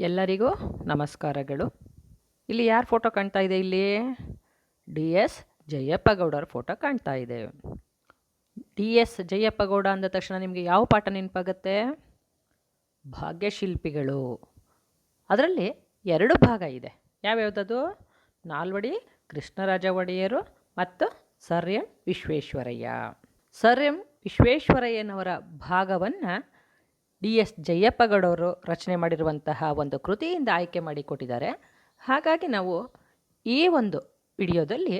ಎಲ್ಲರಿಗೂ ನಮಸ್ಕಾರಗಳು. ಇಲ್ಲಿ ಯಾರ ಫೋಟೋ ಕಾಣ್ತಾ ಇದೆ? ಇಲ್ಲಿ ಡಿ ಎಸ್ ಜಯಪ್ಪ ಫೋಟೋ ಕಾಣ್ತಾ ಇದೆ. ಡಿ ಎಸ್ ಜಯಪ್ಪ ಅಂದ ತಕ್ಷಣ ನಿಮಗೆ ಯಾವ ಪಾಠ ನೆನಪಾಗತ್ತೆ? ಭಾಗ್ಯಶಿಲ್ಪಿಗಳು. ಅದರಲ್ಲಿ ಎರಡು ಭಾಗ ಇದೆ. ಯಾವ್ಯಾವುದದು ನಾಲ್ವಡಿ, ಕೃಷ್ಣರಾಜ ಒಡೆಯರು ಮತ್ತು sir M Visvesvaraya. Sir M ವಿಶ್ವೇಶ್ವರಯ್ಯನವರ ಭಾಗವನ್ನು ಡಿ ಎಸ್ ಜಯಪ್ಪಗೌಡವರು ರಚನೆ ಮಾಡಿರುವಂತಹ ಒಂದು ಕೃತಿಯಿಂದ ಆಯ್ಕೆ ಮಾಡಿಕೊಟ್ಟಿದ್ದಾರೆ ಹಾಗಾಗಿ ನಾವು ಈ ಒಂದು ವಿಡಿಯೋದಲ್ಲಿ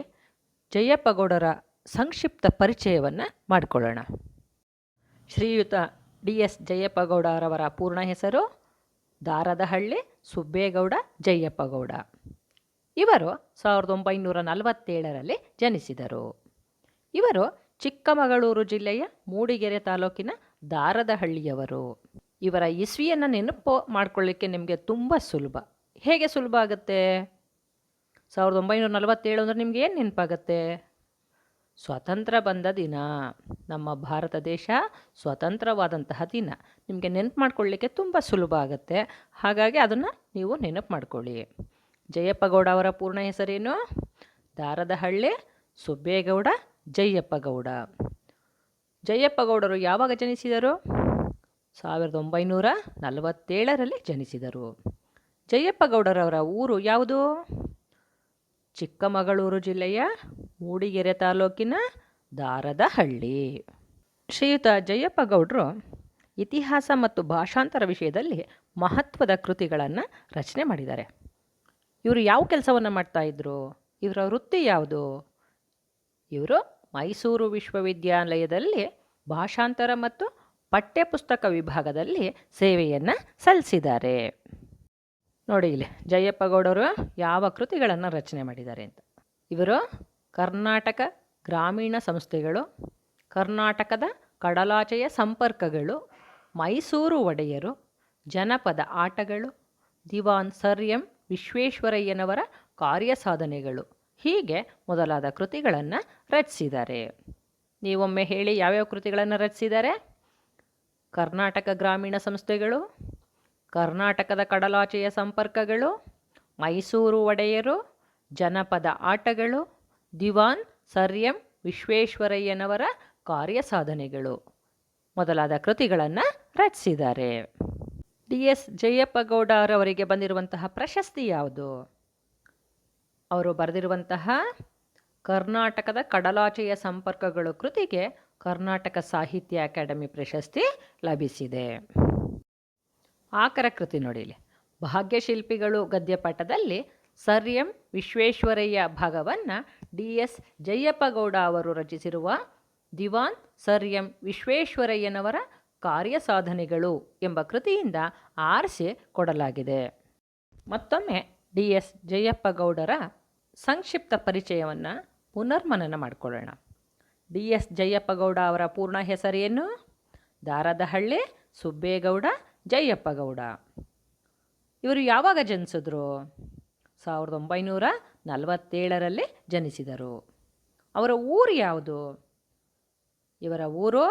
ಜಯಪ್ಪಗೌಡರ ಸಂಕ್ಷಿಪ್ತ ಪರಿಚಯವನ್ನು ಮಾಡಿಕೊಳ್ಳೋಣ. ಶ್ರೀಯುತ ಡಿ ಎಸ್ ಜಯಪ್ಪಗೌಡರವರ ಪೂರ್ಣ ಹೆಸರು ದಾರದಹಳ್ಳಿ ಸುಬ್ಬೇಗೌಡ ಜಯಪ್ಪಗೌಡ. ಇವರು ಸಾವಿರದ ಒಂಬೈನೂರ ನಲವತ್ತೇಳರಲ್ಲಿ ಜನಿಸಿದರು. ಇವರು ಚಿಕ್ಕಮಗಳೂರು ಜಿಲ್ಲೆಯ ಮೂಡಿಗೆರೆ ತಾಲೂಕಿನ ದಾರದಹಳ್ಳಿಯವರು. ಇವರ ಇಸ್ವಿಯನ್ನು ನೆನಪು ಮಾಡ್ಕೊಳ್ಳಿಕ್ಕೆ ನಿಮಗೆ ತುಂಬ ಸುಲಭ. ಹೇಗೆ ಸುಲಭ ಆಗುತ್ತೆ? ಸಾವಿರದ ಒಂಬೈನೂರ ನಲವತ್ತೇಳು ಅಂದರೆ ನಿಮ್ಗೆ ಏನು ನೆನಪಾಗತ್ತೆ? ಸ್ವಾತಂತ್ರ್ಯ ಬಂದ ದಿನ, ನಮ್ಮ ಭಾರತ ದೇಶ ಸ್ವತಂತ್ರವಾದಂತಹ ದಿನ. ನಿಮಗೆ ನೆನಪು ಮಾಡ್ಕೊಳ್ಳಿಕ್ಕೆ ತುಂಬ ಸುಲಭ ಆಗುತ್ತೆ. ಹಾಗಾಗಿ ಅದನ್ನು ನೀವು ನೆನಪು ಮಾಡ್ಕೊಳ್ಳಿ. ಜಯಪ್ಪಗೌಡ ಅವರ ಪೂರ್ಣ ಹೆಸರೇನು? ದಾರದಹಳ್ಳಿ ಸುಬ್ಬೇಗೌಡ ಜಯಪ್ಪಗೌಡ. ಜಯಪ್ಪಗೌಡರು ಯಾವಾಗ ಜನಿಸಿದರು? ಸಾವಿರದ ಒಂಬೈನೂರ ನಲವತ್ತೇಳರಲ್ಲಿ ಜನಿಸಿದರು. ಜಯಪ್ಪಗೌಡರವರ ಊರು ಯಾವುದು? ಚಿಕ್ಕಮಗಳೂರು ಜಿಲ್ಲೆಯ ಮೂಡಿಗೆರೆ ತಾಲೂಕಿನ ದಾರದಹಳ್ಳಿ. ಶ್ರೀಯುತ ಜಯಪ್ಪಗೌಡರು ಇತಿಹಾಸ ಮತ್ತು ಭಾಷಾಂತರ ವಿಷಯದಲ್ಲಿ ಮಹತ್ವದ ಕೃತಿಗಳನ್ನು ರಚನೆ ಮಾಡಿದ್ದಾರೆ. ಇವರು ಯಾವ ಕೆಲಸವನ್ನು ಮಾಡ್ತಾಯಿದ್ರು ಇವರ ವೃತ್ತಿ ಯಾವುದು? ಇವರು ಮೈಸೂರು ವಿಶ್ವವಿದ್ಯಾಲಯದಲ್ಲಿ ಭಾಷಾಂತರ ಮತ್ತು ಪಠ್ಯಪುಸ್ತಕ ವಿಭಾಗದಲ್ಲಿ ಸೇವೆಯನ್ನು ಸಲ್ಲಿಸಿದ್ದಾರೆ. ನೋಡಿ ಇಲ್ಲಿ, ಜಯಪ್ಪಗೌಡರು ಯಾವ ಕೃತಿಗಳನ್ನು ರಚನೆ ಮಾಡಿದ್ದಾರೆ ಅಂತ. ಇವರು ಕರ್ನಾಟಕ ಗ್ರಾಮೀಣ ಸಂಸ್ಥೆಗಳು, ಕರ್ನಾಟಕದ ಕಡಲಾಚೆಯ ಸಂಪರ್ಕಗಳು, ಮೈಸೂರು ಒಡೆಯರು, ಜನಪದ ಆಟಗಳು, ದಿವಾನ್ ಸರ್ ಎಂ ವಿಶ್ವೇಶ್ವರಯ್ಯನವರ ಕಾರ್ಯಸಾಧನೆಗಳು, ಹೀಗೆ ಮೊದಲಾದ ಕೃತಿಗಳನ್ನು ರಚಿಸಿದ್ದಾರೆ. ನೀವೊಮ್ಮೆ ಹೇಳಿ ಯಾವ್ಯಾವ ಕೃತಿಗಳನ್ನು ರಚಿಸಿದ್ದಾರೆ? ಕರ್ನಾಟಕ ಗ್ರಾಮೀಣ ಸಂಸ್ಥೆಗಳು, ಕರ್ನಾಟಕದ ಕಡಲಾಚೆಯ ಸಂಪರ್ಕಗಳು, ಮೈಸೂರು ಒಡೆಯರು, ಜನಪದ ಆಟಗಳು, ದಿವಾನ್ ಸರ್ ಎಂ ವಿಶ್ವೇಶ್ವರಯ್ಯನವರ ಕಾರ್ಯ ಸಾಧನೆಗಳು ಮೊದಲಾದ ಕೃತಿಗಳನ್ನು ರಚಿಸಿದ್ದಾರೆ. ಡಿ ಎಸ್ ಜಯಪ್ಪಗೌಡರವರಿಗೆ ಬಂದಿರುವಂತಹ ಪ್ರಶಸ್ತಿ ಯಾವುದು? ಅವರು ಬರೆದಿರುವಂತಹ ಕರ್ನಾಟಕದ ಕಡಲಾಚೆಯ ಸಂಪರ್ಕಗಳು ಕೃತಿಗೆ ಕರ್ನಾಟಕ ಸಾಹಿತ್ಯ ಅಕಾಡೆಮಿ ಪ್ರಶಸ್ತಿ ಲಭಿಸಿದೆ. ಆಕರ ಕೃತಿ ನೋಡಿಲಿ. ಭಾಗ್ಯಶಿಲ್ಪಿಗಳು ಗದ್ಯಪಾಠದಲ್ಲಿ ಸರ್ ಎಂ ವಿಶ್ವೇಶ್ವರಯ್ಯ ಭಾಗವನ್ನು ಡಿ ಎಸ್ ಜಯಪ್ಪಗೌಡ ಅವರು ರಚಿಸಿರುವ ದಿವಾನ್ ಸರ್ ಎಂ ವಿಶ್ವೇಶ್ವರಯ್ಯನವರ ಕಾರ್ಯ ಸಾಧನೆಗಳು ಎಂಬ ಕೃತಿಯಿಂದ ಆರಿಸಿ ಕೊಡಲಾಗಿದೆ. ಮತ್ತೊಮ್ಮೆ ಡಿ ಎಸ್ ಜಯಪ್ಪಗೌಡರ ಸಂಕ್ಷಿಪ್ತ ಪರಿಚಯವನ್ನು ಪುನರ್ಮನನ ಮಾಡಿಕೊಳ್ಳೋಣ. ಡಿ ಎಸ್ ಜಯಪ್ಪಗೌಡ ಅವರ ಪೂರ್ಣ ಹೆಸರೇನು? ದಾರದಹಳ್ಳಿ ಸುಬ್ಬೇಗೌಡ ಜಯಪ್ಪಗೌಡ. ಇವರು ಯಾವಾಗ ಜನಿಸಿದ್ರು? ಸಾವಿರದ ಒಂಬೈನೂರ ನಲವತ್ತೇಳರಲ್ಲಿ ಜನಿಸಿದರು. ಅವರ ಊರು ಯಾವುದು? ಇವರ ಊರು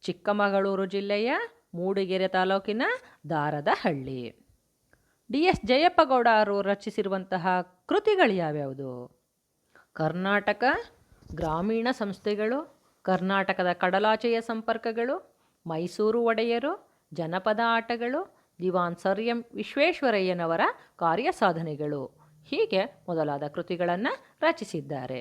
ಚಿಕ್ಕಮಗಳೂರು ಜಿಲ್ಲೆಯ ಮೂಡಿಗೆರೆ ತಾಲೂಕಿನ ದಾರದಹಳ್ಳಿ. ಡಿ ಎಸ್ ಜಯಪ್ಪಗೌಡ ಅವರು ರಚಿಸಿರುವಂತಹ ಕೃತಿಗಳು ಯಾವ್ಯಾವುದು? ಕರ್ನಾಟಕ ಗ್ರಾಮೀಣ ಸಂಸ್ಥೆಗಳು, ಕರ್ನಾಟಕದ ಕಡಲಾಚೆಯ ಸಂಪರ್ಕಗಳು, ಮೈಸೂರು ಒಡೆಯರು, ಜನಪದ ಆಟಗಳು, ದಿವಾನ್ ಸರ್ ಎಂ ವಿಶ್ವೇಶ್ವರಯ್ಯನವರ ಕಾರ್ಯಸಾಧನೆಗಳು. ಹೀಗೆ ಮೊದಲಾದ ಕೃತಿಗಳನ್ನು ರಚಿಸಿದ್ದಾರೆ.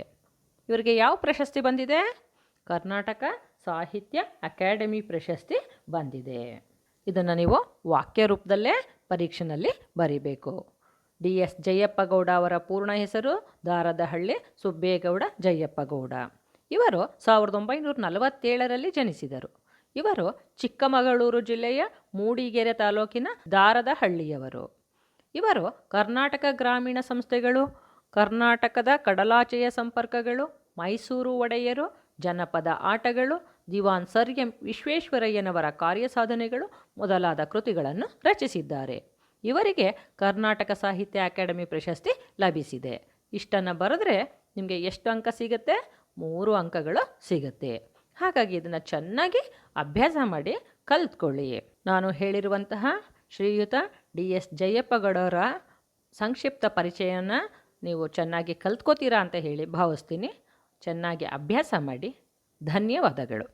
ಇವರಿಗೆ ಯಾವ ಪ್ರಶಸ್ತಿ ಬಂದಿದೆ? ಕರ್ನಾಟಕ ಸಾಹಿತ್ಯ ಅಕಾಡೆಮಿ ಪ್ರಶಸ್ತಿ ಬಂದಿದೆ. ಇದನ್ನು ನೀವು ವಾಕ್ಯ ರೂಪದಲ್ಲೇ ಪರೀಕ್ಷೆನಲ್ಲಿ ಬರೀಬೇಕು. ಡಿ ಎಸ್ ಜಯಪ್ಪಗೌಡ ಅವರ ಪೂರ್ಣ ಹೆಸರು, ದಾರದಹಳ್ಳಿ, ಸುಬ್ಬೇಗೌಡ, ಜಯಪ್ಪಗೌಡ. ಇವರು ಸಾವಿರದ ಒಂಬೈನೂರ ನಲವತ್ತೇಳರಲ್ಲಿ ಜನಿಸಿದರು. ಇವರು ಚಿಕ್ಕಮಗಳೂರು ಜಿಲ್ಲೆಯ ಮೂಡಿಗೆರೆ ತಾಲೂಕಿನ ದಾರದಹಳ್ಳಿಯವರು. ಇವರು ಕರ್ನಾಟಕ ಗ್ರಾಮೀಣ ಸಂಸ್ಥೆಗಳು, ಕರ್ನಾಟಕದ ಕಡಲಾಚೆಯ ಸಂಪರ್ಕಗಳು, ಮೈಸೂರು ಒಡೆಯರು, ಜನಪದ ಆಟಗಳು, ದಿವಾನ್ ಸರ್ ಎಂ ವಿಶ್ವೇಶ್ವರಯ್ಯನವರ ಕಾರ್ಯಸಾಧನೆಗಳು ಮೊದಲಾದ ಕೃತಿಗಳನ್ನು ರಚಿಸಿದ್ದಾರೆ. ಇವರಿಗೆ ಕರ್ನಾಟಕ ಸಾಹಿತ್ಯ ಅಕಾಡೆಮಿ ಪ್ರಶಸ್ತಿ ಲಭಿಸಿದೆ. ಇಷ್ಟನ್ನು ಬರೆದ್ರೆ ನಿಮಗೆ ಎಷ್ಟು ಅಂಕ ಸಿಗುತ್ತೆ? ಮೂರು ಅಂಕಗಳು ಸಿಗುತ್ತೆ. ಹಾಗಾಗಿ ಇದನ್ನು ಚೆನ್ನಾಗಿ ಅಭ್ಯಾಸ ಮಾಡಿ ಕಲ್ತ್ಕೊಳ್ಳಿ. ನಾನು ಹೇಳಿರುವಂತಹ ಶ್ರೀಯುತ ಡಿ ಎಸ್ ಜಯಪ್ಪಗೌಡರ ಸಂಕ್ಷಿಪ್ತ ಪರಿಚಯನ ನೀವು ಚೆನ್ನಾಗಿ ಕಲ್ತ್ಕೋತೀರಾ ಅಂತ ಹೇಳಿ ಭಾವಿಸ್ತೀನಿ. ಚೆನ್ನಾಗಿ ಅಭ್ಯಾಸ ಮಾಡಿ. ಧನ್ಯವಾದಗಳು.